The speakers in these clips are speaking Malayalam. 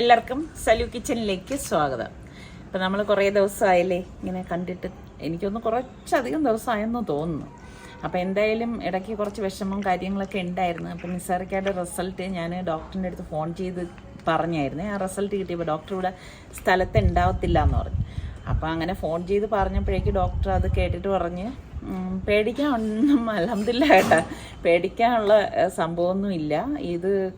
എല്ലാവർക്കും സലു കിച്ചണിലേക്ക് സ്വാഗതം. ഇപ്പം നമ്മൾ കുറേ ദിവസമായില്ലേ ഇങ്ങനെ കണ്ടിട്ട് എനിക്കൊന്ന് കുറച്ചധികം ദിവസമായെന്ന് തോന്നുന്നു. അപ്പോൾ എന്തായാലും ഇടയ്ക്ക് കുറച്ച് വിഷമം കാര്യങ്ങളൊക്കെ ഉണ്ടായിരുന്നു. അപ്പം നിസാറിക്കയുടെ റിസൾട്ട് ഞാൻ ഡോക്ടറിന്റെ അടുത്ത് ഫോൺ ചെയ്ത് പറഞ്ഞായിരുന്നേ. ആ റിസൾട്ട് കിട്ടിയപ്പോൾ ഡോക്ടർ ഇവിടെ സ്ഥലത്ത് ഉണ്ടാവത്തില്ല എന്ന് പറഞ്ഞു. അപ്പോൾ അങ്ങനെ ഫോൺ ചെയ്ത് പറഞ്ഞപ്പോഴേക്ക് ഡോക്ടർ അത് കേട്ടിട്ട് പറഞ്ഞ് പേടിക്കാൻ ഒന്നും അലഹമില്ല കേട്ടാ. പേടിക്കാനുള്ള സംഭവമൊന്നുമില്ല. ഇത്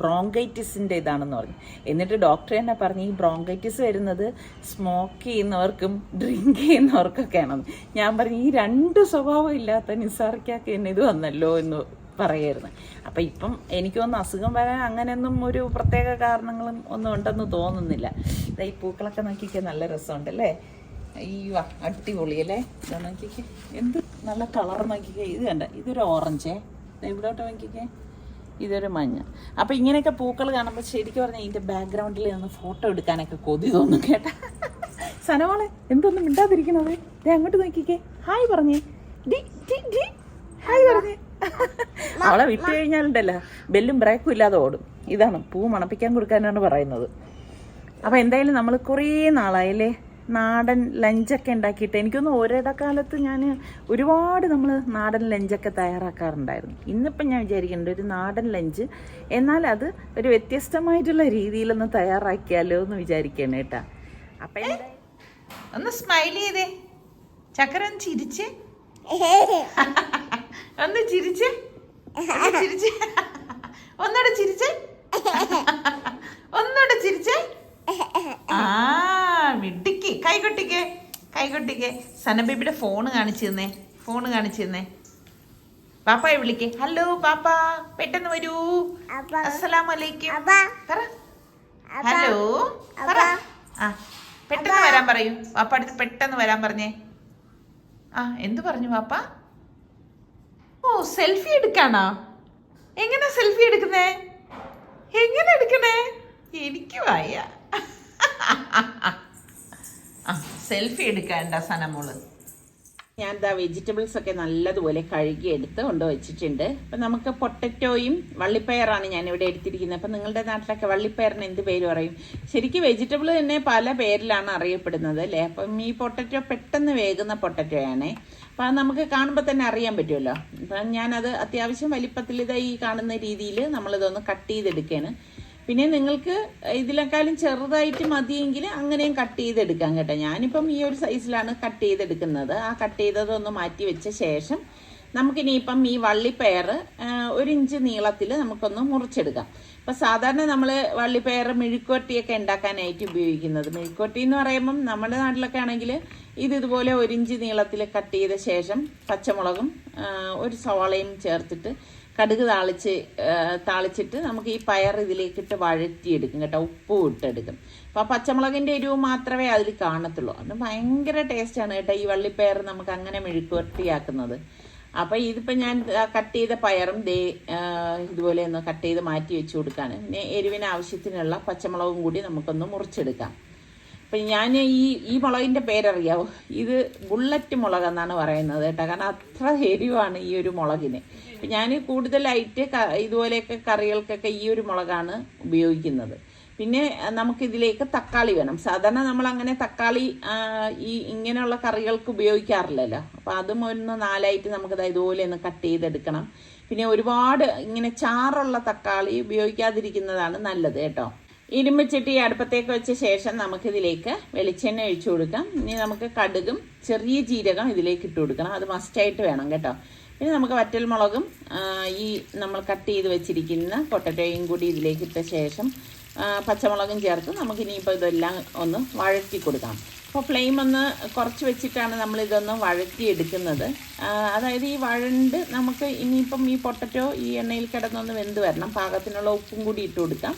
ബ്രോങ്കൈറ്റിസിന്റെ ഇതാണെന്ന് പറഞ്ഞു. എന്നിട്ട് ഡോക്ടർ തന്നെ പറഞ്ഞു ഈ ബ്രോങ്കൈറ്റിസ് വരുന്നത് സ്മോക്ക് ചെയ്യുന്നവർക്കും ഡ്രിങ്ക് ചെയ്യുന്നവർക്കൊക്കെയാണെന്ന് ഞാൻ പറഞ്ഞു ഈ രണ്ട് സ്വഭാവം ഇല്ലാത്ത നിസാർക്കൊക്കെ എന്നെ ഇത് വന്നല്ലോ എന്ന് പറയായിരുന്നു. അപ്പം ഇപ്പം എനിക്കൊന്നും അസുഖം വരാൻ അങ്ങനെയൊന്നും ഒരു പ്രത്യേക കാരണങ്ങളും ഒന്നും ഉണ്ടെന്ന് തോന്നുന്നില്ല. ഈ പൂക്കളൊക്കെ നോക്കിക്കാൻ നല്ല രസമുണ്ടല്ലേ അയ്യോ അടിപൊളി അല്ലേ? ഇതാ നോക്കിക്കേ. എന്ത് നല്ല കളർ നോക്കിക്കേ. ഇത് കണ്ട ഇതൊരു ഓറഞ്ചേ. ഇവിടോട്ട് നോക്കിക്കേ. ഇതൊരു മഞ്ഞ. അപ്പം ഇങ്ങനെയൊക്കെ പൂക്കൾ കാണുമ്പോൾ ശരിക്കും പറഞ്ഞാൽ ഇതിന്റെ ബാക്ക്ഗ്രൗണ്ടിൽ നിന്ന് ഫോട്ടോ എടുക്കാനൊക്കെ കൊതി തോന്നും കേട്ടാ. സനമോളെ എന്തൊന്നും മിണ്ടാതിരിക്കണത്? ദേ അങ്ങോട്ട് നോക്കിക്കേ. ഹായ് പറഞ്ഞേ. D D D. ഹായ് പറഞ്ഞേ. അവളെ വിട്ടു കഴിഞ്ഞാലുണ്ടല്ലോ. ബെല്ലും ബ്രേക്കും ഇല്ലാതെ ഓടും. ഇതാണ് പൂ മണപ്പിക്കാൻ കൊടുക്കാനാണ് പറയുന്നത്. അപ്പോൾ എന്തായാലും നമ്മൾ കുറേ നാളായല്ലേ? നാടൻ ലഞ്ചൊക്കെ ഉണ്ടാക്കിയിട്ട് എനിക്കൊന്ന് ഒരിടക്കാലത്ത് ഞാൻ ഒരുപാട് നമ്മൾ നാടൻ ലഞ്ചൊക്കെ തയ്യാറാക്കാറുണ്ടായിരുന്നു. ഇന്നിപ്പം ഞാൻ വിചാരിക്കുന്നുണ്ട് ഒരു നാടൻ ലഞ്ച് എന്നാൽ അത് ഒരു വ്യത്യസ്തമായിട്ടുള്ള രീതിയിലൊന്ന് തയ്യാറാക്കിയാലോ എന്ന് വിചാരിക്കണം കേട്ടാ. അപ്പം ഒന്ന് സ്മൈൽ ചെയ്തേ. ചക്കര ഒന്ന് ചിരിച്ചേ. ഒന്ന് ചിരിച്ച്. ചിരിച്ചേ. ഒന്നുകൂടെ ചിരിച്ചേ ചിരിച്ചേ. ആ മിടുക്കി. കൈകൊട്ടിക്ക് കൈകൊട്ടിക്ക്. സനബേബിയുടെ ഫോണ് കാണിച്ചു തന്നേ ഫോണ് കാണിച്ചു തന്നേ പാപ്പായെ വിളിക്ക്. ഹലോ പാപ്പ പെട്ടെന്ന് വരൂ. പറ. ഹലോ പറ. ആ പെട്ടെന്ന് വരാൻ പറയൂ. പാപ്പ അടുത്ത് പെട്ടെന്ന് വരാൻ പറഞ്ഞേ. ആ എന്തു പറഞ്ഞു പാപ്പ? ഓ സെൽഫി എടുക്കാണോ എങ്ങനെ സെൽഫി എടുക്കുന്നേ? എങ്ങനെ എടുക്കണേ? എനിക്ക് വയ്യ. സെൽഫി എടുക്കേണ്ട സനമോൾ. ഞാൻ എന്താ വെജിറ്റബിൾസ് ഒക്കെ നല്ലതുപോലെ കഴുകി എടുത്ത് കൊണ്ട് വെച്ചിട്ടുണ്ട് അപ്പം നമുക്ക് പൊട്ടറ്റോയും വള്ളിപ്പയറാണ് ഞാൻ ഇവിടെ എടുത്തിരിക്കുന്നത്. അപ്പം നിങ്ങളുടെ നാട്ടിലൊക്കെ വള്ളിപ്പയറിന് എന്ത് പേര് പറയും? ശരിക്കും വെജിറ്റബിൾ തന്നെ പല പേരിലാണ് അറിയപ്പെടുന്നത് അല്ലേ? അപ്പം ഈ പൊട്ടറ്റോ പെട്ടെന്ന് വേകുന്ന പൊട്ടറ്റോയാണേ. അപ്പം അത് നമുക്ക് കാണുമ്പോൾ തന്നെ അറിയാൻ പറ്റുമല്ലോ. അപ്പം ഞാനത് അത്യാവശ്യം വലിപ്പത്തിൽ ഇതാ ഈ കാണുന്ന രീതിയിൽ നമ്മളിതൊന്ന് കട്ട് ചെയ്തെടുക്കുകയാണ് പിന്നെ നിങ്ങൾക്ക് ഇതിനേക്കാളും ചെറുതായിട്ട് മതിയെങ്കിൽ അങ്ങനെയും കട്ട് ചെയ്തെടുക്കാം കേട്ടോ. ഞാനിപ്പം ഈ ഒരു സൈസിലാണ് കട്ട് ചെയ്തെടുക്കുന്നത്. ആ കട്ട് ചെയ്തതൊന്ന് മാറ്റി വെച്ച ശേഷം നമുക്കിനിയിപ്പം ഈ വള്ളിപ്പയർ ഒരു ഇഞ്ച് നീളത്തിൽ നമുക്കൊന്ന് മുറിച്ചെടുക്കാം. ഇപ്പം സാധാരണ നമ്മൾ വള്ളിപ്പയർ മെഴുക്കുവരട്ടിയൊക്കെ ഉണ്ടാക്കാനായിട്ട് ഉപയോഗിക്കുന്നത്. മെഴുക്കുവരട്ടി എന്ന് പറയുമ്പം നമ്മുടെ നാട്ടിലൊക്കെ ആണെങ്കിൽ ഇത് ഇതുപോലെ ഒരു ഇഞ്ച് നീളത്തിൽ കട്ട് ചെയ്ത ശേഷം പച്ചമുളകും ഒരു സവാളയും ചേർത്തിട്ട് കടുക് താളിച്ച് താളിച്ചിട്ട് നമുക്ക് ഈ പയർ ഇതിലേക്കിട്ട് വഴറ്റിയെടുക്കും കേട്ടോ. ഉപ്പും ഇട്ടെടുക്കും അപ്പോൾ ആ പച്ചമുളകിന്റെ എരിവ് മാത്രമേ അതിൽ കാണത്തുള്ളൂ. അത് ഭയങ്കര ടേസ്റ്റാണ് കേട്ടോ ഈ വള്ളിപ്പയർ നമുക്ക് അങ്ങനെ മെഴുക്കുവരട്ടിയാക്കുന്നത് അപ്പോൾ ഇതിപ്പോൾ ഞാൻ കട്ട് ചെയ്ത പയറും ദേ ഇതുപോലെ ഒന്ന് കട്ട് ചെയ്ത് മാറ്റി വെച്ച് കൊടുക്കാൻ പിന്നെ എരിവിന് ആവശ്യത്തിനുള്ള പച്ചമുളകും കൂടി നമുക്കൊന്ന് മുറിച്ചെടുക്കാം. അപ്പം ഞാൻ ഈ ഈ മുളകിന്റെ പേരറിയാവോ? ഇത് ബുള്ളറ്റ് മുളക് എന്നാണ് പറയുന്നത് കേട്ടോ. കാരണം അത്ര എരിവാണ് ഈ ഒരു മുളകിന്. ഞാൻ കൂടുതലായിട്ട് ഇതുപോലെയൊക്കെ കറികൾക്കൊക്കെ ഈ ഒരു മുളകാണ് ഉപയോഗിക്കുന്നത്. പിന്നെ നമുക്കിതിലേക്ക് തക്കാളി വേണം. സാധാരണ നമ്മൾ അങ്ങനെ തക്കാളി ഈ ഇങ്ങനെയുള്ള കറികൾക്ക് ഉപയോഗിക്കാറില്ലല്ലോ. അപ്പോൾ അതും ഒന്ന് നാലായിട്ട് നമുക്കത് ഇതുപോലെ ഒന്ന് കട്ട് ചെയ്തെടുക്കണം. പിന്നെ ഒരുപാട് ഇങ്ങനെ ചാറുള്ള തക്കാളി ഉപയോഗിക്കാതിരിക്കുന്നതാണ് നല്ലത് കേട്ടോ. ഇരുമ്പച്ചട്ടി അടുപ്പത്തേക്ക് വെച്ച ശേഷം നമുക്കിതിലേക്ക് വെളിച്ചെണ്ണ ഒഴിച്ചു കൊടുക്കാം. ഇനി നമുക്ക് കടുകും ചെറിയ ജീരകം ഇതിലേക്ക് ഇട്ട് കൊടുക്കണം. അത് മസ്റ്റായിട്ട് വേണം കേട്ടോ. പിന്നെ നമുക്ക് വറ്റൽ മുളകും ഈ നമ്മൾ കട്ട് ചെയ്ത് വെച്ചിരിക്കുന്ന പൊട്ടറ്റോയും കൂടി ഇതിലേക്ക് ഇട്ട ശേഷം പച്ചമുളകും ചേർത്ത് നമുക്ക് ഇനിയിപ്പോൾ ഇതെല്ലാം ഒന്ന് വഴറ്റി കൊടുക്കാം. അപ്പോൾ ഫ്ലെയിം ഒന്ന് കുറച്ച് വെച്ചിട്ടാണ് നമ്മൾ ഇതൊന്ന് വഴറ്റി എടുക്കുന്നത്. അതായത് ഈ വഴണ്ട് നമുക്ക് ഇനിയിപ്പം ഈ പൊട്ടറ്റോ ഈ എണ്ണയിൽ കിടന്നൊന്ന് വെന്ത് വരണം. പാകത്തിനുള്ള ഉപ്പും കൂടി ഇട്ട് കൊടുക്കാം.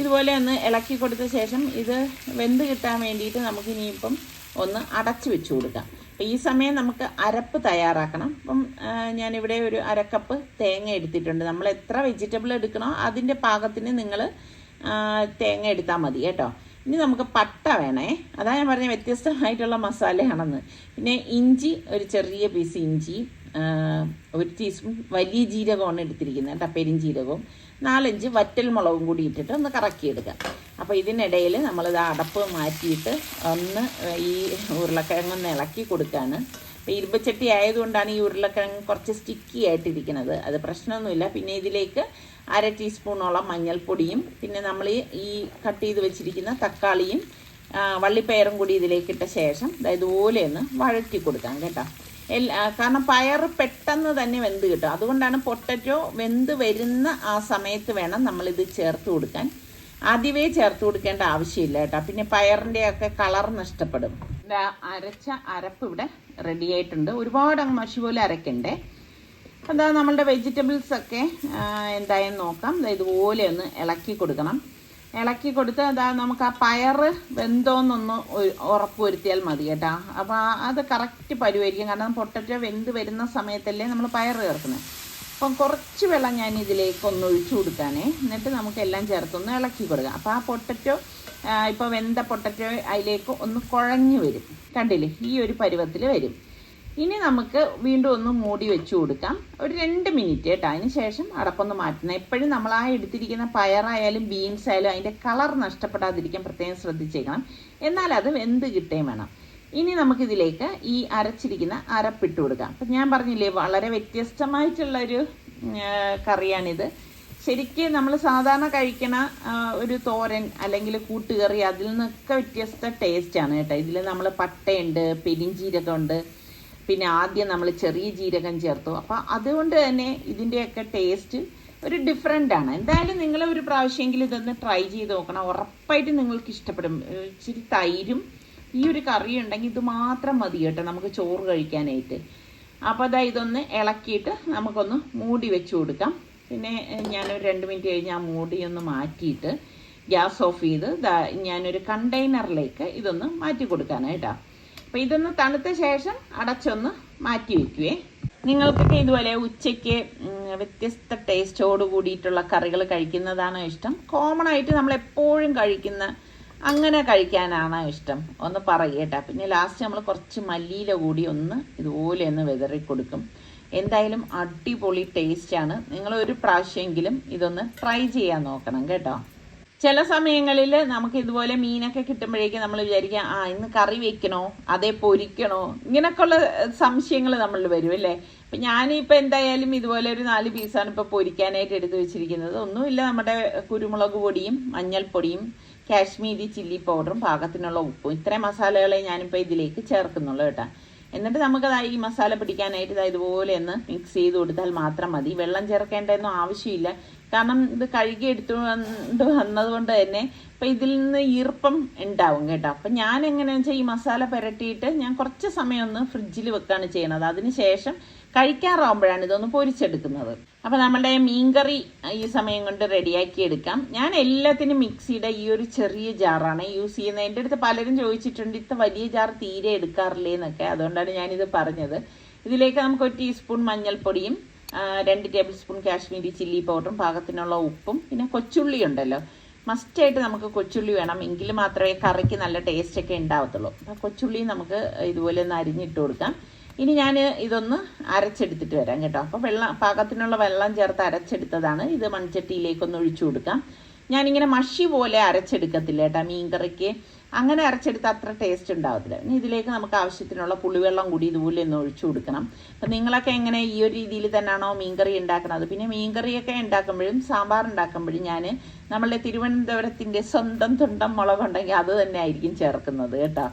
ഇതുപോലെ ഒന്ന് ഇളക്കി കൊടുത്ത ശേഷം ഇത് വെന്ത് കിട്ടാൻ വേണ്ടിയിട്ട് നമുക്ക് ഇനിയിപ്പം ഒന്ന് അടച്ചു വെച്ച് കൊടുക്കാം. അപ്പം ഈ സമയം നമുക്ക് അരപ്പ് തയ്യാറാക്കണം. അപ്പം ഞാനിവിടെ ഒരു അരക്കപ്പ് തേങ്ങ എടുത്തിട്ടുണ്ട്. നമ്മൾ എത്ര വെജിറ്റബിൾ എടുക്കണോ അതിന്റെ പാകത്തിന് നിങ്ങൾ തേങ്ങ എടുത്താൽ മതി കേട്ടോ. ഇനി നമുക്ക് പട്ട വേണേ. അതാ ഞാൻ പറഞ്ഞ വ്യത്യസ്തമായിട്ടുള്ള മസാലയാണെന്ന്. പിന്നെ ഇഞ്ചി ഒരു ചെറിയ പീസ് ഇഞ്ചി ഒരു ടീസ്പൂൺ വലിയ ജീരകമാണ് എടുത്തിരിക്കുന്നത് കേട്ടോ പെരിഞ്ജീരകവും നാലഞ്ച് വറ്റൽ മുളകും കൂടി ഇട്ടിട്ട് ഒന്ന് കറക്കിയെടുക്കാം. അപ്പോൾ ഇതിനിടയിൽ നമ്മളിത് അടപ്പ് മാറ്റിയിട്ട് ഒന്ന് ഈ ഉരുളക്കിഴങ്ങ് ഒന്ന് ഇളക്കി കൊടുക്കുകയാണ് അപ്പോൾ ഇരുമ്പച്ചട്ടി ആയതുകൊണ്ടാണ് ഈ ഉരുളക്കിഴങ്ങ് കുറച്ച് സ്റ്റിക്കി ആയിട്ടിരിക്കുന്നത്. അത് പ്രശ്നമൊന്നുമില്ല. പിന്നെ ഇതിലേക്ക് അര ടീസ്പൂണോളം മഞ്ഞൾപ്പൊടിയും പിന്നെ നമ്മൾ ഈ കട്ട് ചെയ്ത് വെച്ചിരിക്കുന്ന തക്കാളിയും വള്ളിപ്പയറും കൂടി ഇതിലേക്കിട്ട ശേഷം അതായത് ഓലയൊന്ന് വഴറ്റി കൊടുക്കാം കേട്ടോ. കാരണം പയർ പെട്ടെന്ന് തന്നെ വെന്ത് കിട്ടും. അതുകൊണ്ടാണ് പൊട്ടറ്റോ വെന്ത് വരുന്ന ആ സമയത്ത് വേണം നമ്മളിത് ചേർത്ത് കൊടുക്കാൻ. ആദ്യമേ ചേർത്ത് കൊടുക്കേണ്ട ആവശ്യമില്ല കേട്ടോ. പിന്നെ പയറിന്റെ ഒക്കെ കളർ നഷ്ടപ്പെടും. അരച്ച അരപ്പ് ഇവിടെ റെഡി ആയിട്ടുണ്ട്. ഒരുപാട് അങ്ങ് മഷി പോലെ അരക്കണ്ടേ. അതാ നമ്മളുടെ വെജിറ്റബിൾസ് ഒക്കെ എന്തായാലും നോക്കാം. ഇതുപോലെ ഒന്ന് ഇളക്കി കൊടുക്കണം. ഇളക്കി കൊടുത്ത് അതാ നമുക്ക് ആ പയറ് വെന്തോന്നൊന്ന് ഉറപ്പ് വരുത്തിയാൽ മതി കേട്ടോ. അപ്പോൾ അത് കറക്റ്റ് പരുവായിരിക്കും. കാരണം പൊട്ടറ്റോ വെന്ത് വരുന്ന സമയത്തല്ലേ നമ്മൾ പയർ ചേർക്കുന്നത് അപ്പം കുറച്ച് വെള്ളം ഞാൻ ഇതിലേക്ക് ഒന്ന് ഒഴിച്ചു കൊടുക്കാനേ. എന്നിട്ട് നമുക്കെല്ലാം ചേർത്തൊന്ന് ഇളക്കി കൊടുക്കാം. അപ്പോൾ ആ പൊട്ടറ്റോ ഇപ്പോൾ വെന്ത പൊട്ടറ്റോ അതിലേക്ക് ഒന്ന് കുഴഞ്ഞു വരും. കണ്ടില്ലേ? ഈ ഒരു പരുവത്തിൽ വരും. ഇനി നമുക്ക് വീണ്ടും ഒന്ന് മൂടി വെച്ച് കൊടുക്കാം. ഒരു രണ്ട് മിനിറ്റ് കേട്ടോ. അതിന് ശേഷം അടപ്പൊന്ന് മാറ്റണം എപ്പോഴും നമ്മൾ ആ എടുത്തിരിക്കുന്ന പയറായാലും ബീൻസ് ആയാലും അതിന്റെ കളർ നഷ്ടപ്പെടാതിരിക്കാൻ പ്രത്യേകം ശ്രദ്ധിച്ചേക്കണം. എന്നാൽ അത് വെന്ത് കിട്ടുകയും വേണം. ഇനി നമുക്കിതിലേക്ക് ഈ അരച്ചിരിക്കുന്ന അരപ്പിട്ട് കൊടുക്കാം. അപ്പം ഞാൻ പറഞ്ഞില്ലേ വളരെ വ്യത്യസ്തമായിട്ടുള്ളൊരു കറിയാണിത്. ശരിക്കും നമ്മൾ സാധാരണ കഴിക്കണ ഒരു തോരൻ അല്ലെങ്കിൽ കൂട്ടുകറി അതിൽ നിന്നൊക്കെ വ്യത്യസ്ത ടേസ്റ്റാണ് കേട്ടോ. ഇതിൽ നമ്മൾ പട്ടയുണ്ട് പെരിഞ്ചീരകമുണ്ട് പിന്നെ ആദ്യം നമ്മൾ ചെറിയ ജീരകം ചേർത്തു. അപ്പോൾ അതുകൊണ്ട് തന്നെ ഇതിന്റെയൊക്കെ ടേസ്റ്റ് ഒരു ഡിഫറെന്റ് ആണ്. എന്തായാലും നിങ്ങൾ ഒരു പ്രാവശ്യമെങ്കിലും ഇതൊന്ന് ട്രൈ ചെയ്ത് നോക്കണം. ഉറപ്പായിട്ടും നിങ്ങൾക്ക് ഇഷ്ടപ്പെടും. ഇച്ചിരി തൈരും ഈ ഒരു കറി ഉണ്ടെങ്കിൽ ഇത് മാത്രം മതി കേട്ടോ നമുക്ക് ചോറ് കഴിക്കാനായിട്ട്. അപ്പോൾ അതാ ഇതൊന്ന് ഇളക്കിയിട്ട് നമുക്കൊന്ന് മൂടി വെച്ച് കൊടുക്കാം. പിന്നെ ഞാനൊരു രണ്ട് മിനിറ്റ് കഴിഞ്ഞ് ആ മൂടി ഒന്ന് മാറ്റിയിട്ട് ഗ്യാസ് ഓഫ് ചെയ്ത് ഞാനൊരു കണ്ടെയ്നറിലേക്ക് ഇതൊന്ന് മാറ്റി കൊടുക്കാനാണ് അപ്പോൾ ഇതൊന്ന് തണുത്ത ശേഷം അടച്ചൊന്ന് മാറ്റി വെക്കുവേ. നിങ്ങൾക്കൊക്കെ ഇതുപോലെ ഉച്ചയ്ക്ക് വ്യത്യസ്ത ടേസ്റ്റോട് കൂടിയിട്ടുള്ള കറികൾ കഴിക്കുന്നതാണോ ഇഷ്ടം? കോമൺ ആയിട്ട് നമ്മൾ എപ്പോഴും കഴിക്കുന്ന അങ്ങനെ കഴിക്കാനാണോ ഇഷ്ടം? ഒന്ന് പറയട്ടാ പിന്നെ ലാസ്റ്റ് നമ്മൾ കുറച്ച് മല്ലിയില കൂടി ഒന്ന് ഇതുപോലെ ഒന്ന് വിതറി കൊടുക്കും. എന്തായാലും അടിപൊളി ടേസ്റ്റാണ് നിങ്ങൾ ഒരു പ്രാവശ്യമെങ്കിലും ഇതൊന്ന് ട്രൈ ചെയ്യാൻ നോക്കണം കേട്ടോ. ചില സമയങ്ങളിൽ നമുക്ക് ഇതുപോലെ മീനൊക്കെ കിട്ടുമ്പോഴേക്കും നമ്മൾ വിചാരിക്കാം ആ ഇന്ന് കറി വെക്കണോ? അതേ പൊരിക്കണോ? ഇങ്ങനൊക്കെയുള്ള സംശയങ്ങൾ നമ്മൾ വരും അല്ലേ? അപ്പം ഞാനിപ്പോൾ എന്തായാലും ഇതുപോലെ ഒരു നാല് പീസാണ് ഇപ്പോൾ പൊരിക്കാനായിട്ട് എടുത്തു വെച്ചിരിക്കുന്നത്. ഒന്നുമില്ല നമ്മുടെ കുരുമുളക് പൊടിയും മഞ്ഞൾപ്പൊടിയും കാശ്മീരി ചില്ലി പൗഡറും പാകത്തിനുള്ള ഉപ്പും ഇത്രയും മസാലകളെ ഞാനിപ്പോൾ ഇതിലേക്ക് ചേർക്കുന്നുള്ളൂ കേട്ടോ. എന്നിട്ട് നമുക്കത് ഈ മസാല പിടിക്കാനായിട്ട് ഇതാ ഇതുപോലെ ഒന്ന് മിക്സ് ചെയ്ത് കൊടുത്താൽ മാത്രം മതി. വെള്ളം ചേർക്കേണ്ടതൊന്നും ആവശ്യമില്ല. കാരണം ഇത് കഴുകി എടുത്തുകൊണ്ട് വന്നതുകൊണ്ട് തന്നെ ഇപ്പം ഇതിൽ നിന്ന് ഈർപ്പം ഉണ്ടാവും കേട്ടോ. അപ്പം ഞാൻ എങ്ങനെയാണെന്ന് വെച്ചാൽ ഈ മസാല പുരട്ടിയിട്ട് ഞാൻ കുറച്ച് സമയം ഒന്ന് ഫ്രിഡ്ജിൽ വെക്കുകയാണ് ചെയ്യണത് അതിന് ശേഷം കഴിക്കാറാവുമ്പോഴാണ് ഇതൊന്ന് പൊരിച്ചെടുക്കുന്നത്. അപ്പം നമ്മുടെ മീൻകറി ഈ സമയം കൊണ്ട് റെഡിയാക്കി എടുക്കാം. ഞാൻ എല്ലാത്തിനും മിക്സിയുടെ ഈ ഒരു ചെറിയ ജാറാണ് യൂസ് ചെയ്യുന്നത്. എന്റെ അടുത്ത് പലരും ചോദിച്ചിട്ടുണ്ട് ഇത്ര വലിയ ജാർ തീരെ എടുക്കാറില്ലേ എന്നൊക്കെ. അതുകൊണ്ടാണ് ഞാനിത് പറഞ്ഞത്. ഇതിലേക്ക് നമുക്ക് ഒരു ടീസ്പൂൺ മഞ്ഞൾപ്പൊടിയും രണ്ട് ടേബിൾ സ്പൂൺ കാശ്മീരി ചില്ലി പൗഡറും പാകത്തിനുള്ള ഉപ്പും പിന്നെ കൊച്ചുള്ളി ഉണ്ടല്ലോ. മസ്റ്റായിട്ട് നമുക്ക് കൊച്ചുള്ളി വേണം. എങ്കിൽ മാത്രമേ കറിക്ക് നല്ല ടേസ്റ്റ് ഒക്കെ ഉണ്ടാവത്തുള്ളൂ. അപ്പോൾ കൊച്ചുള്ളി നമുക്ക് ഇതുപോലെ ഒന്ന് അരിഞ്ഞിട്ട് കൊടുക്കാം. ഇനി ഞാൻ ഇതൊന്ന് അരച്ചെടുത്തിട്ട് വരാം കേട്ടോ. അപ്പോൾ വെള്ളം പാകത്തിനുള്ള വെള്ളം ചേർത്ത് അരച്ചെടുത്തതാണ്. ഇത് മൺചട്ടിയിലേക്കൊന്ന് ഒഴിച്ചു കൊടുക്കാം. ഞാനിങ്ങനെ മഷി പോലെ അരച്ചെടുക്കത്തില്ല കേട്ടോ മീൻ കറിക്ക് അങ്ങനെ അരച്ചെടുത്ത് അത്ര ടേസ്റ്റ് ഉണ്ടാവത്തില്ല. ഇനി ഇതിലേക്ക് നമുക്ക് ആവശ്യത്തിനുള്ള പുളിവെള്ളം കൂടി ഇതുപോലെ ഒന്ന് ഒഴിച്ചു കൊടുക്കണം. അപ്പം നിങ്ങളൊക്കെ എങ്ങനെ ഈ ഒരു രീതിയിൽ തന്നെയാണോ മീൻകറി ഉണ്ടാക്കുന്നത്? പിന്നെ മീൻകറിയൊക്കെ ഉണ്ടാക്കുമ്പോഴും സാമ്പാർ ഉണ്ടാക്കുമ്പോഴും ഞാൻ നമ്മളുടെ തിരുവനന്തപുരത്തിന്റെ സ്വന്തം തുണ്ടം മുളകുണ്ടെങ്കിൽ അത് തന്നെ ആയിരിക്കും ചേർക്കുന്നത് കേട്ടോ.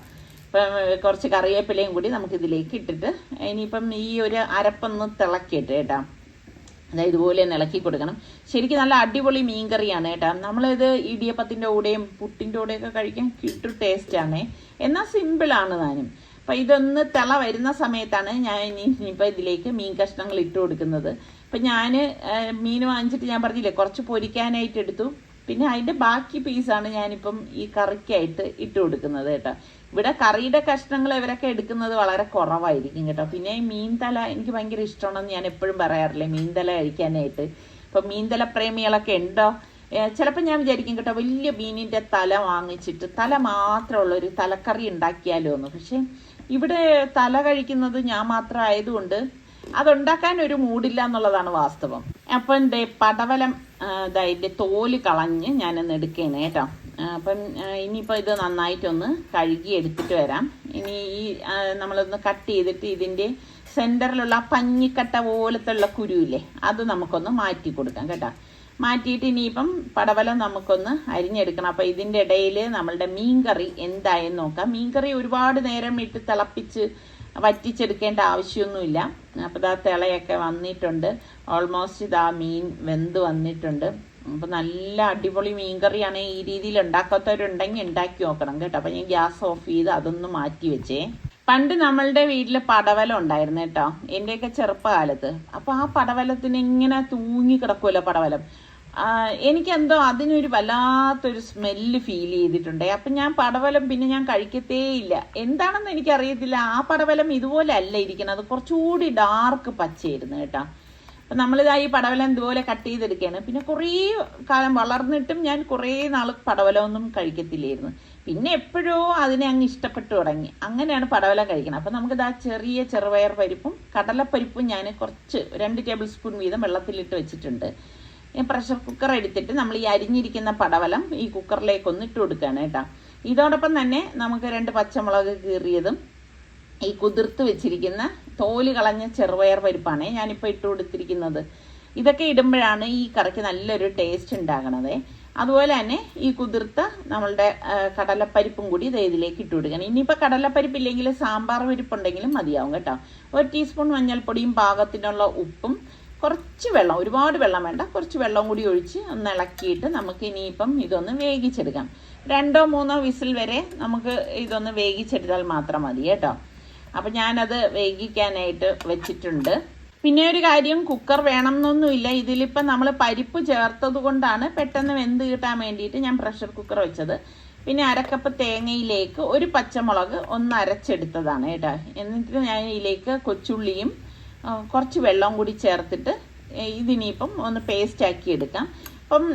കുറച്ച് കറിവേപ്പിലയും കൂടി നമുക്ക് ഇതിലേക്ക് ഇട്ടിട്ട് ഇനിയിപ്പം ഈ ഒരു അരപ്പൊന്ന് തിളക്കിയിട്ട് കേട്ടോ. അതായത് ഇതുപോലെ ഇളക്കി കൊടുക്കണം. ശരിക്കും നല്ല അടിപൊളി മീൻ കറിയാണ് കേട്ടോ. നമ്മളിത് ഇടിയപ്പത്തിന്റെ കൂടെയും പുട്ടിന്റെ കൂടെയൊക്കെ കഴിക്കാൻ കിട്ടു ടേസ്റ്റാണ്. എന്നാൽ സിമ്പിളാണ് താനും. അപ്പം ഇതൊന്ന് തിള വരുന്ന സമയത്താണ് ഞാൻ ഇനി ഇനിയിപ്പോൾ ഇതിലേക്ക് മീൻ കഷ്ണങ്ങൾ ഇട്ട് കൊടുക്കുന്നത്. അപ്പം ഞാൻ മീൻ വാങ്ങിച്ചിട്ട് ഞാൻ പറഞ്ഞില്ലേ കുറച്ച് പൊരിക്കാനായിട്ട് എടുത്തു. പിന്നെ അതിന്റെ ബാക്കി പീസാണ് ഞാനിപ്പം ഈ കറിക്കായിട്ട് ഇട്ട് കൊടുക്കുന്നത് കേട്ടോ. ഇവിടെ കറിയുടെ കഷ്ണങ്ങൾ ഇവരൊക്കെ എടുക്കുന്നത് വളരെ കുറവായിരിക്കും കേട്ടോ. പിന്നെ മീൻതല മീൻ തല എനിക്ക് ഭയങ്കര ഇഷ്ടമാണെന്ന് ഞാൻ എപ്പോഴും പറയാറില്ലേ മീൻ തല കഴിക്കാനായിട്ട്. ഇപ്പം മീൻതല പ്രേമികളൊക്കെ ഉണ്ടോ? ചിലപ്പോൾ ഞാൻ വിചാരിക്കും കേട്ടോ വലിയ മീനിന്റെ തല വാങ്ങിച്ചിട്ട് തല മാത്രമുള്ള ഒരു തലക്കറി ഉണ്ടാക്കിയാലോ എന്ന്. പക്ഷേ ഇവിടെ തല കഴിക്കുന്നത് ഞാൻ മാത്രം ആയതുകൊണ്ട് അതുണ്ടാക്കാൻ ഒരു മൂടില്ല എന്നുള്ളതാണ് വാസ്തവം. അപ്പം എന്റെ പടവലം ഇതായിട്ട് തോൽ കളഞ്ഞ് ഞാനൊന്ന് എടുക്കുകയാണ് കേട്ടോ. അപ്പം ഇനിയിപ്പോൾ ഇത് നന്നായിട്ടൊന്ന് കഴുകി എടുത്തിട്ട് വരാം. ഇനി ഈ നമ്മളൊന്ന് കട്ട് ചെയ്തിട്ട് ഇതിന്റെ സെന്ററിലുള്ള പഞ്ഞിക്കട്ട പോലത്തുള്ള കുരുവില്ലേ അത് നമുക്കൊന്ന് മാറ്റി കൊടുക്കാം കേട്ടോ. മാറ്റിയിട്ട് ഇനിയിപ്പം പടവലം നമുക്കൊന്ന് അരിഞ്ഞെടുക്കണം. അപ്പോൾ ഇതിന്റെ ഇടയിൽ നമ്മളുടെ മീൻകറി എന്തായെന്ന് നോക്കാം. മീൻകറി ഒരുപാട് നേരം ഇട്ട് തിളപ്പിച്ച് വറ്റിച്ചെടുക്കേണ്ട ആവശ്യമൊന്നുമില്ല. അപ്പോൾ ഇതാ തിളയൊക്കെ വന്നിട്ടുണ്ട്. ഓൾമോസ്റ്റ് ഇതാ മീൻ വെന്ത് വന്നിട്ടുണ്ട്. അപ്പോൾ നല്ല അടിപൊളി മീൻകറിയാണ് ഈ രീതിയിൽ ഉണ്ടാക്കാത്തവരുണ്ടെങ്കിൽ ഉണ്ടാക്കി നോക്കണം കേട്ടോ. അപ്പോൾ ഞാൻ ഗ്യാസ് ഓഫ് ചെയ്ത് അതൊന്ന് മാറ്റി വെച്ചേ. പണ്ട് നമ്മളുടെ വീട്ടിൽ പടവലം ഉണ്ടായിരുന്നു കേട്ടോ എന്റെയൊക്കെ ചെറുപ്പകാലത്ത്. അപ്പോൾ ആ പടവലത്തിന് ഇങ്ങനെ തൂങ്ങി കിടക്കുമല്ലോ പടവലം. എനിക്കെന്തോ അതിനൊരു വല്ലാത്തൊരു സ്മെല്ല് ഫീൽ ചെയ്തിട്ടുണ്ട്. അപ്പം ഞാൻ പടവലം പിന്നെ ഞാൻ കഴിക്കത്തേ ഇല്ല. എന്താണെന്ന് എനിക്കറിയത്തില്ല. ആ പടവലം ഇതുപോലെ അല്ല ഇരിക്കുന്നത്. കുറച്ചുകൂടി ഡാർക്ക് പച്ചയായിരുന്നു കേട്ടോ. അപ്പം നമ്മളിതാ ഈ പടവലം ഇതുപോലെ കട്ട് ചെയ്തെടുക്കുകയാണ്. പിന്നെ കുറേ കാലം വളർന്നിട്ടും ഞാൻ കുറേ നാൾ പടവലമൊന്നും കഴിക്കത്തില്ലായിരുന്നു. പിന്നെ എപ്പോഴോ അതിനെ അങ്ങ് ഇഷ്ടപ്പെട്ടു തുടങ്ങി. അങ്ങനെയാണ് പടവലം കഴിക്കുന്നത് അപ്പം നമുക്കിതാ ചെറിയ ചെറുപയർ പരിപ്പും കടലപ്പരിപ്പും ഞാൻ കുറച്ച് രണ്ട് ടേബിൾ സ്പൂൺ വീതം വെള്ളത്തിലിട്ട് വെച്ചിട്ടുണ്ട്. പ്രഷർ കുക്കർ എടുത്തിട്ട് നമ്മൾ ഈ അരിഞ്ഞിരിക്കുന്ന പടവലം ഈ കുക്കറിലേക്ക് ഒന്ന് ഇട്ട് കൊടുക്കുകയാണ് കേട്ടോ. ഇതോടൊപ്പം തന്നെ നമുക്ക് രണ്ട് പച്ചമുളക് കീറിയതും ഈ കുതിർത്ത് വെച്ചിരിക്കുന്ന തോൽ കളഞ്ഞ ചെറുപയർ പരിപ്പാണ് ഞാനിപ്പോൾ ഇട്ട് കൊടുത്തിരിക്കുന്നത്. ഇതൊക്കെ ഇടുമ്പോഴാണ് ഈ കറിക്ക് നല്ലൊരു ടേസ്റ്റ് ഉണ്ടാകണത്. അതുപോലെ തന്നെ ഈ കുതിർത്ത നമ്മളുടെ കടലപ്പരിപ്പും കൂടി ഇത് ഇതിലേക്ക് ഇട്ട് കൊടുക്കണം. ഇനിയിപ്പോൾ കടലപ്പരിപ്പ് ഇല്ലെങ്കിൽ സാമ്പാർ പരിപ്പുണ്ടെങ്കിലും മതിയാവും കേട്ടോ. ഒരു ടീസ്പൂൺ മഞ്ഞൾപ്പൊടിയും പാകത്തിനുള്ള ഉപ്പും കുറച്ച് വെള്ളം ഒരുപാട് വെള്ളം വേണ്ട കുറച്ച് വെള്ളം കൂടി ഒഴിച്ച് ഒന്ന് ഇളക്കിയിട്ട് നമുക്ക് ഇനിയിപ്പം ഇതൊന്ന് വേഗിച്ചെടുക്കാം രണ്ടോ മൂന്നോ വിസിൽ വരെ നമുക്ക് ഇതൊന്ന് വേഗിച്ചെടുത്താൽ മാത്രം മതി കേട്ടോ. അപ്പം ഞാനത് വേഗിക്കാനായിട്ട് വെച്ചിട്ടുണ്ട്. പിന്നെ ഒരു കാര്യം കുക്കർ വേണം എന്നൊന്നുമില്ല ഇതിലിപ്പം നമ്മൾ പരിപ്പ് ചേർത്തത് കൊണ്ടാണ് പെട്ടെന്ന് വെന്ത് കിട്ടാൻ വേണ്ടിയിട്ട് ഞാൻ പ്രഷർ കുക്കർ വെച്ചത്. പിന്നെ അരക്കപ്പ് തേങ്ങയിലേക്ക് ഒരു പച്ചമുളക് ഒന്ന് അരച്ചെടുത്തതാണ് കേട്ടോ. എന്നിട്ട് ഞാൻ ഇതിലേക്ക് കൊച്ചുള്ളിയും കുറച്ച് വെള്ളവും കൂടി ചേർത്തിട്ട് ഇതിനിയിപ്പം ഒന്ന് പേസ്റ്റ് ആക്കി എടുക്കാം. അപ്പം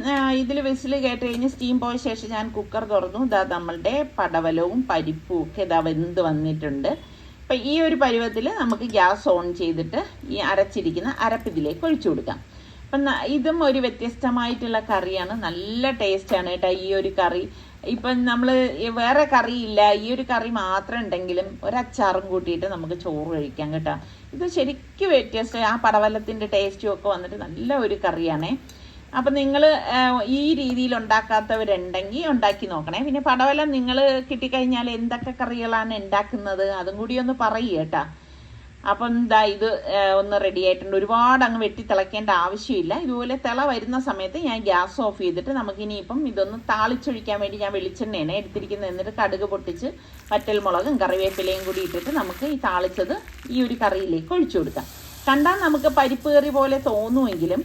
ഇതിൽ വിസിൽ കേട്ട് കഴിഞ്ഞ് സ്റ്റീം പോയ ശേഷം ഞാൻ കുക്കർ തുറന്നു. ഇതാ നമ്മളുടെ പടവലവും പരിപ്പും ഒക്കെ ഇതാ വെന്ത് വന്നിട്ടുണ്ട്. അപ്പം ഈ ഒരു പരുവത്തിൽ നമുക്ക് ഗ്യാസ് ഓൺ ചെയ്തിട്ട് ഈ അരച്ചിരിക്കുന്ന അരപ്പ് ഇതിലേക്ക് ഒഴിച്ചു കൊടുക്കാം. അപ്പം ഇതും ഒരു വ്യത്യസ്തമായിട്ടുള്ള കറിയാണ്. നല്ല ടേസ്റ്റാണ് കേട്ടോ ഈ ഒരു കറി. ഇപ്പം നമ്മൾ വേറെ കറിയില്ല. ഈ ഒരു കറി മാത്രം ഉണ്ടെങ്കിലും ഒരച്ചാറും കൂട്ടിയിട്ട് നമുക്ക് ചോറ് കഴിക്കാം കേട്ടോ. ഇത് ശരിക്കും വ്യത്യസ്ത. ആ പടവലത്തിന്റെ ടേസ്റ്റും ഒക്കെ വന്നിട്ട് നല്ല ഒരു കറിയാണേ. അപ്പം നിങ്ങൾ ഈ രീതിയിൽ ഉണ്ടാക്കാത്തവരുണ്ടെങ്കിൽ ഉണ്ടാക്കി നോക്കണേ. പിന്നെ പടവലം നിങ്ങൾ കിട്ടിക്കഴിഞ്ഞാൽ എന്തൊക്കെ കറികളാണ് ഉണ്ടാക്കുന്നത് അതും കൂടി ഒന്ന് പറയുക കേട്ടാ. അപ്പം എന്താ ഇത് ഒന്ന് റെഡി ആയിട്ടുണ്ട്. ഒരുപാട് അങ്ങ് വെട്ടി തിളയ്ക്കേണ്ട ആവശ്യമില്ല. ഇതുപോലെ തിള വരുന്ന സമയത്ത് ഞാൻ ഗ്യാസ് ഓഫ് ചെയ്തിട്ട് നമുക്ക് ഇനിയിപ്പം ഇതൊന്ന് താളിച്ചൊഴിക്കാൻ വേണ്ടി ഞാൻ വെളിച്ചെണ്ണയാണ് എടുത്തിരിക്കുന്നത്. എന്നിട്ട് കടുക് പൊട്ടിച്ച് വറ്റൽ മുളകും കറിവേപ്പിലയും കൂടി ഇട്ടിട്ട് നമുക്ക് ഈ താളിച്ചത് ഈ ഒരു കറിയിലേക്ക് ഒഴിച്ചു കൊടുക്കാം. കണ്ടാൽ നമുക്ക് പരിപ്പ് കറി പോലെ തോന്നുമെങ്കിലും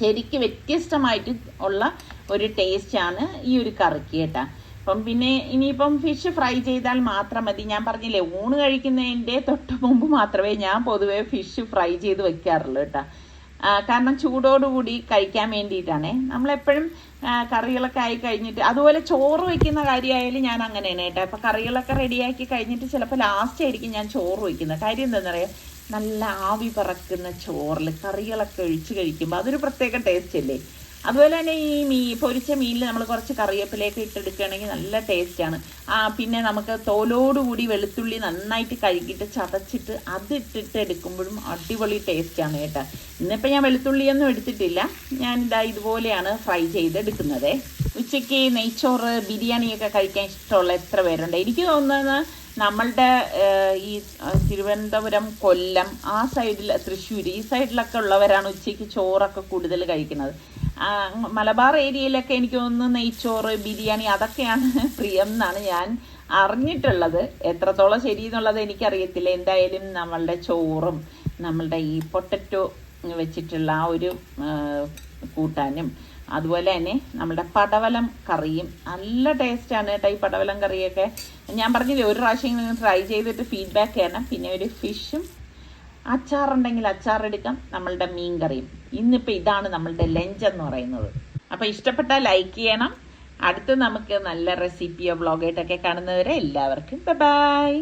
ശരിക്ക് വ്യത്യസ്തമായിട്ട് ഉള്ള ഒരു ടേസ്റ്റാണ് ഈ ഒരു കറിക്ക് കേട്ടാ. അപ്പം പിന്നെ ഇനിയിപ്പം ഫിഷ് ഫ്രൈ ചെയ്താൽ മാത്രം മതി. ഞാൻ പറഞ്ഞില്ലേ ഊണ് കഴിക്കുന്നതിന്റെ തൊട്ട് മുമ്പ് മാത്രമേ ഞാൻ പൊതുവേ ഫിഷ് ഫ്രൈ ചെയ്ത് വെക്കാറുള്ളൂ കേട്ടോ. കാരണം ചൂടോടുകൂടി കഴിക്കാൻ വേണ്ടിയിട്ടാണേ. നമ്മളെപ്പോഴും കറികളൊക്കെ ആയി കഴിഞ്ഞിട്ട് അതുപോലെ ചോറ് വയ്ക്കുന്ന കാര്യമായാലും ഞാൻ അങ്ങനെയാണ് കേട്ടോ. അപ്പം കറികളൊക്കെ റെഡിയാക്കി കഴിഞ്ഞിട്ട് ചിലപ്പോൾ ലാസ്റ്റ് ആയിരിക്കും ഞാൻ ചോറ് വയ്ക്കുന്നത് കാര്യം എന്താണെന്നറിയാം? നല്ല ആവി പറക്കുന്ന ചോറിൽ കറികളൊക്കെ ഒഴിച്ച് കഴിക്കുമ്പോൾ അതൊരു പ്രത്യേക ടേസ്റ്റ് അല്ലേ? അതുപോലെ തന്നെ ഈ മീ പൊരിച്ച മീനിൽ നമ്മൾ കുറച്ച് കറിവേപ്പിലേക്ക് ഇട്ടെടുക്കുകയാണെങ്കിൽ നല്ല ടേസ്റ്റാണ് ആ പിന്നെ നമുക്ക് തോലോടുകൂടി വെളുത്തുള്ളി നന്നായിട്ട് കഴുകിയിട്ട് ചതച്ചിട്ട് അത് ഇട്ടിട്ട് എടുക്കുമ്പോഴും അടിപൊളി ടേസ്റ്റാണ് കേട്ടോ. ഇന്നിപ്പോൾ ഞാൻ വെളുത്തുള്ളിയൊന്നും എടുത്തിട്ടില്ല. ഞാൻ ഇതാ ഇതുപോലെയാണ് ഫ്രൈ ചെയ്തെടുക്കുന്നത്. ഉച്ചയ്ക്ക് നെയ്ച്ചോറ് ബിരിയാണിയൊക്കെ കഴിക്കാൻ ഇഷ്ടമുള്ള എത്ര പേരുണ്ട്? എനിക്ക് തോന്നുന്നത് നമ്മളുടെ ഈ തിരുവനന്തപുരം കൊല്ലം ആ സൈഡിൽ തൃശ്ശൂർ ഈ സൈഡിലൊക്കെ ഉള്ളവരാണ് ഉച്ചയ്ക്ക് ചോറൊക്കെ കൂടുതൽ കഴിക്കുന്നത്. മലബാർ ഏരിയയിലൊക്കെ എനിക്ക് തോന്നുന്നു നെയ്ച്ചോറ് ബിരിയാണി അതൊക്കെയാണ് പ്രിയം എന്നാണ് ഞാൻ അറിഞ്ഞിട്ടുള്ളത്. എത്രത്തോളം ശരി എന്നുള്ളത് എനിക്കറിയത്തില്ല. എന്തായാലും നമ്മളുടെ ചോറും നമ്മളുടെ ഈ പൊട്ടറ്റോ വെച്ചിട്ടുള്ള ആ ഒരു കൂട്ടാനും. അതുപോലെ തന്നെ നമ്മുടെ പടവലം കറിയും. നല്ല ടേസ്റ്റാണ് കേട്ടോ ഈ പടവലം കറിയൊക്കെ. ഞാൻ പറഞ്ഞില്ലേ ഒരു പ്രാവശ്യം നിങ്ങൾ ട്രൈ ചെയ്തിട്ട് ഫീഡ്ബാക്ക് തരണം. പിന്നെ ഒരു ഫിഷും അച്ചാറുണ്ടെങ്കിൽ അച്ചാർ എടുക്കാം. നമ്മളുടെ മീൻ കറിയും. ഇന്നിപ്പോൾ ഇതാണ് നമ്മളുടെ ലഞ്ച് എന്ന് പറയുന്നത്. അപ്പോൾ ഇഷ്ടപ്പെട്ടാൽ ലൈക്ക് ചെയ്യണം. അടുത്ത് നമുക്ക് നല്ല റെസിപ്പിയോ വ്ളോഗായിട്ടൊക്കെ കാണുന്നവരെ എല്ലാവർക്കും ബൈ